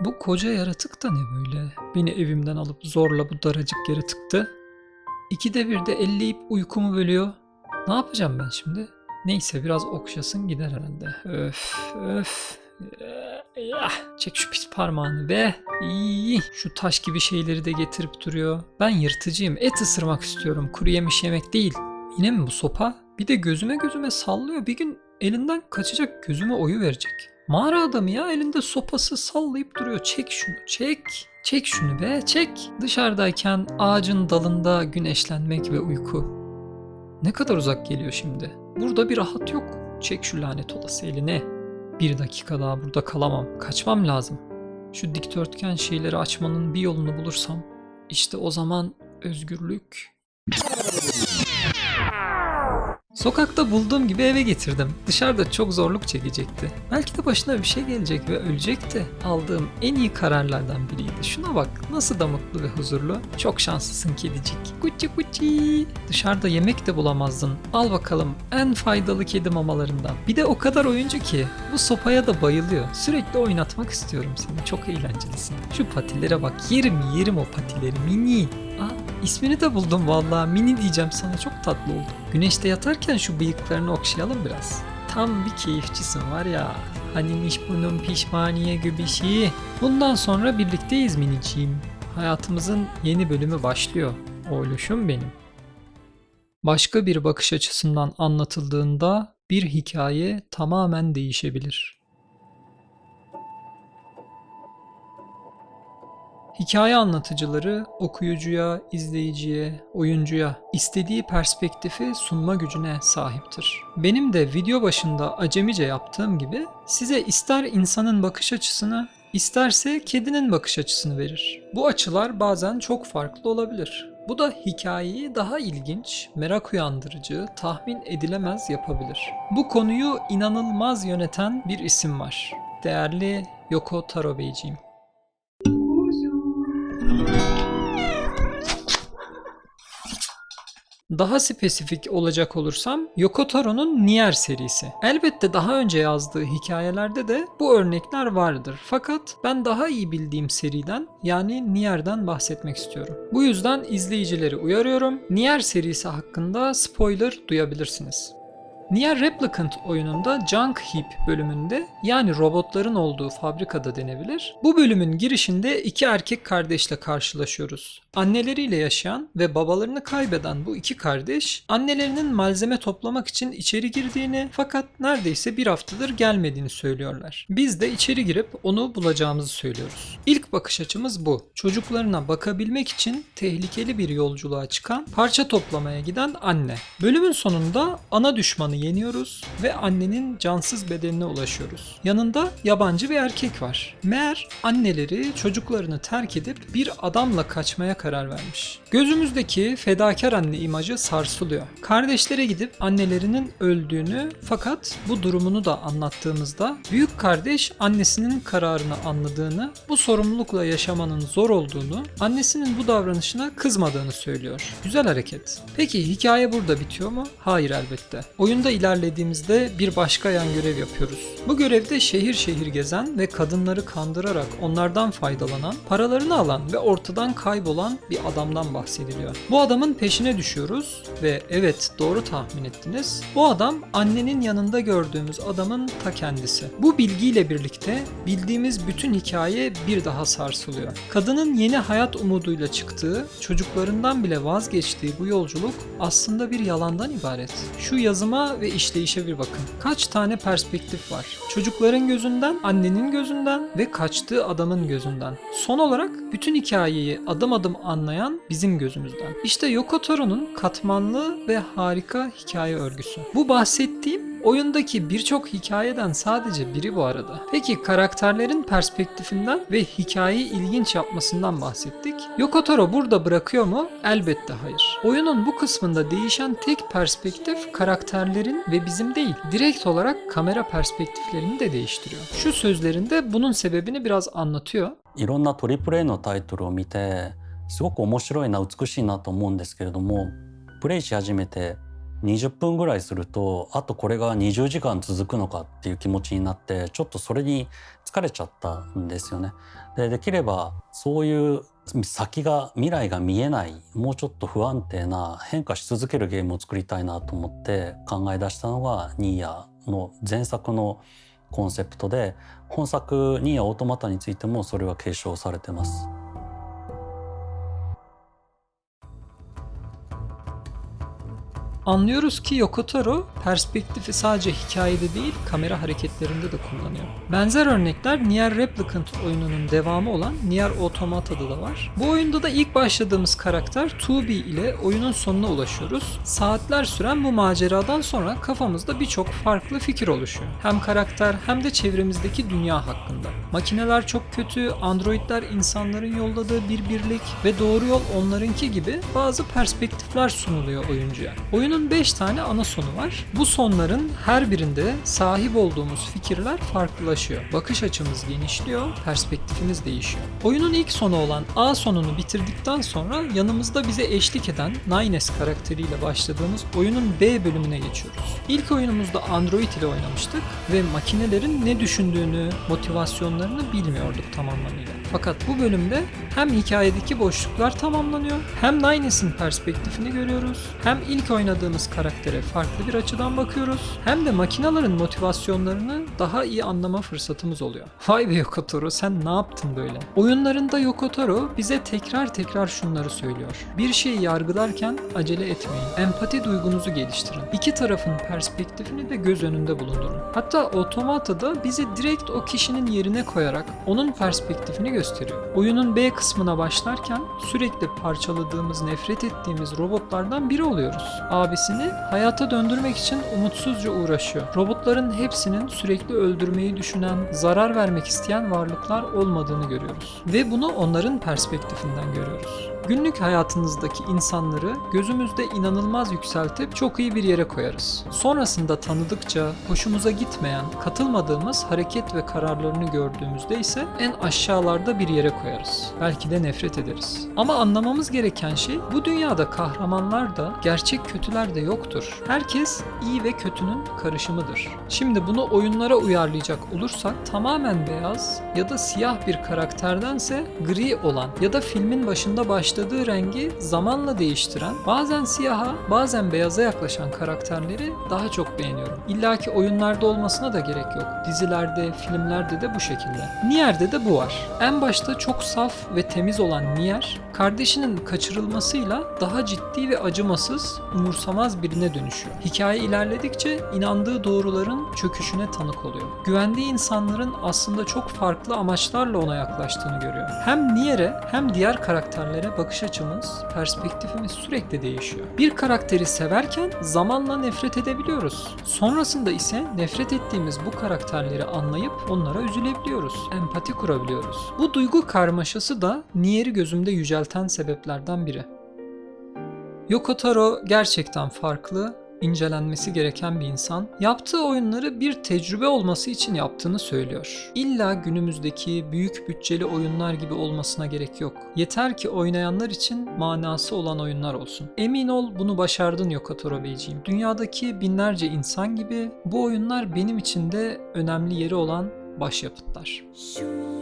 Bu koca yaratık da ne böyle? Beni evimden alıp zorla bu daracık yere tıktı. İkide bir de elleyip uykumu bölüyor. Ne yapacağım ben şimdi? Neyse biraz okşasın gider herhalde. Öf öf. Ya, çek şu pis parmağını be. İyi. Şu taş gibi şeyleri de getirip duruyor. Ben yırtıcıyım. Et ısırmak istiyorum. Kuru yemiş yemek değil. Yine mi bu sopa? Bir de gözüme gözüme sallıyor. Bir gün elinden kaçacak gözüme oyu verecek. Mağara adamı ya elinde sopası sallayıp duruyor. Çek şunu çek. Çek şunu be çek. Dışarıdayken ağacın dalında güneşlenmek ve uyku. Ne kadar uzak geliyor şimdi. Burada bir rahat yok. Çek şu lanet olası eline. Bir dakika daha burada kalamam. Kaçmam lazım. Şu dikdörtgen şeyleri açmanın bir yolunu bulursam işte o zaman özgürlük. Sokakta bulduğum gibi eve getirdim. Dışarıda çok zorluk çekecekti. Belki de başına bir şey gelecek ve ölecekti. Aldığım en iyi kararlardan biriydi. Şuna bak nasıl da mutlu ve huzurlu. Çok şanslısın kedicik. Kuçi kuçi. Dışarıda yemek de bulamazdın. Al bakalım en faydalı kedi mamalarından. Bir de o kadar oyuncu ki bu sopaya da bayılıyor. Sürekli oynatmak istiyorum seni. Çok eğlencelisin. Şu patilere bak. Yerim yerim o patileri. Mini. Aa, ismini de buldum vallahi. Mini diyeceğim sana. Çok tatlı oldu. Güneşte yatarken şu bıyıklarını okşayalım biraz. Tam bir keyifçisin var ya. Hanimiş bunun pişmaniye gübişi. Bundan sonra birlikteyiz miniciğim. Hayatımızın yeni bölümü başlıyor. Oğluşum benim. Başka bir bakış açısından anlatıldığında bir hikaye tamamen değişebilir. Hikaye anlatıcıları okuyucuya, izleyiciye, oyuncuya istediği perspektifi sunma gücüne sahiptir. Benim de video başında acemice yaptığım gibi size ister insanın bakış açısını, isterse kedinin bakış açısını verir. Bu açılar bazen çok farklı olabilir. Bu da hikayeyi daha ilginç, merak uyandırıcı, tahmin edilemez yapabilir. Bu konuyu inanılmaz yöneten bir isim var. Değerli Yoko Taro Beyciğim. Daha spesifik olacak olursam Yoko Taro'nun Nier serisi. Elbette daha önce yazdığı hikayelerde de bu örnekler vardır. Fakat ben daha iyi bildiğim seriden yani Nier'den bahsetmek istiyorum. Bu yüzden izleyicileri uyarıyorum. Nier serisi hakkında spoiler duyabilirsiniz. Nier Replicant oyununda Junk Heap bölümünde yani robotların olduğu fabrikada denebilir. Bu bölümün girişinde iki erkek kardeşle karşılaşıyoruz. Anneleriyle yaşayan ve babalarını kaybeden bu iki kardeş annelerinin malzeme toplamak için içeri girdiğini fakat neredeyse bir haftadır gelmediğini söylüyorlar. Biz de içeri girip onu bulacağımızı söylüyoruz. İlk bakış açımız bu. Çocuklarına bakabilmek için tehlikeli bir yolculuğa çıkan, parça toplamaya giden anne. Bölümün sonunda ana düşmanı yeniyoruz ve annenin cansız bedenine ulaşıyoruz. Yanında yabancı bir erkek var. Meğer anneleri çocuklarını terk edip bir adamla kaçmaya karar vermiş. Gözümüzdeki fedakar anne imajı sarsılıyor. Kardeşlere gidip annelerinin öldüğünü fakat bu durumunu da anlattığımızda büyük kardeş annesinin kararını anladığını, bu sorumlulukla yaşamanın zor olduğunu, annesinin bu davranışına kızmadığını söylüyor. Güzel hareket. Peki hikaye burada bitiyor mu? Hayır elbette. Oyunda ilerlediğimizde bir başka yan görev yapıyoruz. Bu görevde şehir şehir gezen ve kadınları kandırarak onlardan faydalanan, paralarını alan ve ortadan kaybolan bir adamdan bahsediliyor. Bu adamın peşine düşüyoruz ve evet doğru tahmin ettiniz. Bu adam annenin yanında gördüğümüz adamın ta kendisi. Bu bilgiyle birlikte bildiğimiz bütün hikaye bir daha sarsılıyor. Kadının yeni hayat umuduyla çıktığı, çocuklarından bile vazgeçtiği bu yolculuk aslında bir yalandan ibaret. Şu yazıma ve işleyişe bir bakın. Kaç tane perspektif var? Çocukların gözünden, annenin gözünden ve kaçtığı adamın gözünden. Son olarak bütün hikayeyi adım adım anlayan bizim gözümüzden. İşte Yoko Taro'nun katmanlı ve harika hikaye örgüsü. Bu bahsettiğim oyundaki birçok hikayeden sadece biri bu arada. Peki karakterlerin perspektifinden ve hikayeyi ilginç yapmasından bahsettik. Yoko Taro burada bırakıyor mu? Elbette hayır. Oyunun bu kısmında değişen tek perspektif karakterlerin ve bizim değil, direkt olarak kamera perspektiflerini de değiştiriyor. Şu sözlerinde bunun sebebini biraz anlatıyor. いろんな AAA のタイトルを見て すごく面白いな美しいなと思うんですけれどもプレイし始めて20分ぐらいするとあとこれが20時間続くのかっていう気持ちになってちょっとそれに疲れちゃったんですよね。でできればそういう先が未来が見えないもうちょっと不安定な変化し続けるゲームを作りたいなと思って考え出したのがニーヤの前作のコンセプトで本作ニーヤオートマタについてもそれは継承されてます。Anlıyoruz ki Yoko Taro perspektifi sadece hikayede değil kamera hareketlerinde de kullanıyor. Benzer örnekler Nier Replicant oyununun devamı olan Nier Automata'da da var. Bu oyunda da ilk başladığımız karakter 2B ile oyunun sonuna ulaşıyoruz. Saatler süren bu maceradan sonra kafamızda birçok farklı fikir oluşuyor. Hem karakter hem de çevremizdeki dünya hakkında. Makineler çok kötü, androidler insanların yolladığı bir birlik ve doğru yol onlarınki gibi bazı perspektifler sunuluyor oyuncuya. Oyunun 5 tane ana sonu var. Bu sonların her birinde sahip olduğumuz fikirler farklılaşıyor. Bakış açımız genişliyor, perspektifimiz değişiyor. Oyunun ilk sonu olan A sonunu bitirdikten sonra yanımızda bize eşlik eden Nines karakteriyle başladığımız oyunun B bölümüne geçiyoruz. İlk oyunumuzda Android ile oynamıştık ve makinelerin ne düşündüğünü, motivasyonlarını bilmiyorduk tam anlamıyla. Fakat bu bölümde hem hikayedeki boşluklar tamamlanıyor, hem Nines'in perspektifini görüyoruz, hem ilk oynadığımız karaktere farklı bir açıdan bakıyoruz, hem de makinaların motivasyonlarını daha iyi anlama fırsatımız oluyor. Vay be Yoko Taro sen ne yaptın böyle? Oyunlarında Yoko Taro bize tekrar tekrar şunları söylüyor. Bir şeyi yargılarken acele etmeyin. Empati duygunuzu geliştirin. İki tarafın perspektifini de göz önünde bulundurun. Hatta Automata'da bizi direkt o kişinin yerine koyarak onun perspektifini gösteriyor. Oyunun B kısmına başlarken sürekli parçaladığımız, nefret ettiğimiz robotlardan biri oluyoruz. Abisini hayata döndürmek için umutsuzca uğraşıyor. Robotların hepsinin sürekli öldürmeyi düşünen, zarar vermek isteyen varlıklar olmadığını görüyoruz. Ve bunu onların perspektifinden görüyoruz. Günlük hayatınızdaki insanları gözümüzde inanılmaz yükseltip çok iyi bir yere koyarız. Sonrasında tanıdıkça hoşumuza gitmeyen, katılmadığımız hareket ve kararlarını gördüğümüzde ise en aşağılarda bir yere koyarız. Belki de nefret ederiz. Ama anlamamız gereken şey bu dünyada kahramanlar da gerçek kötüler de yoktur. Herkes iyi ve kötünün karışımıdır. Şimdi bunu oyunlara uyarlayacak olursak tamamen beyaz ya da siyah bir karakterdense gri olan ya da filmin başında başladığı rengi zamanla değiştiren, bazen siyaha, bazen beyaza yaklaşan karakterleri daha çok beğeniyorum. İlla ki oyunlarda olmasına da gerek yok. Dizilerde, filmlerde de bu şekilde. Nier'de de bu var. En başta çok saf ve temiz olan Nier, kardeşinin kaçırılmasıyla daha ciddi ve acımasız, umursamaz birine dönüşüyor. Hikaye ilerledikçe inandığı doğruların çöküşüne tanık oluyor. Güvendiği insanların aslında çok farklı amaçlarla ona yaklaştığını görüyor. Hem Nier'e hem diğer karakterlere bakış açımız, perspektifimiz sürekli değişiyor. Bir karakteri severken zamanla nefret edebiliyoruz. Sonrasında ise nefret ettiğimiz bu karakterleri anlayıp onlara üzülebiliyoruz. Empati kurabiliyoruz. Bu duygu karmaşası da Nier'i gözümde yücelten sebeplerden biri. Yoko Taro gerçekten farklı, incelenmesi gereken bir insan. Yaptığı oyunları bir tecrübe olması için yaptığını söylüyor. İlla günümüzdeki büyük bütçeli oyunlar gibi olmasına gerek yok. Yeter ki oynayanlar için manası olan oyunlar olsun. Emin ol bunu başardın Yoko Taro Beyciğim. Dünyadaki binlerce insan gibi bu oyunlar benim için de önemli yeri olan başyapıtlar.「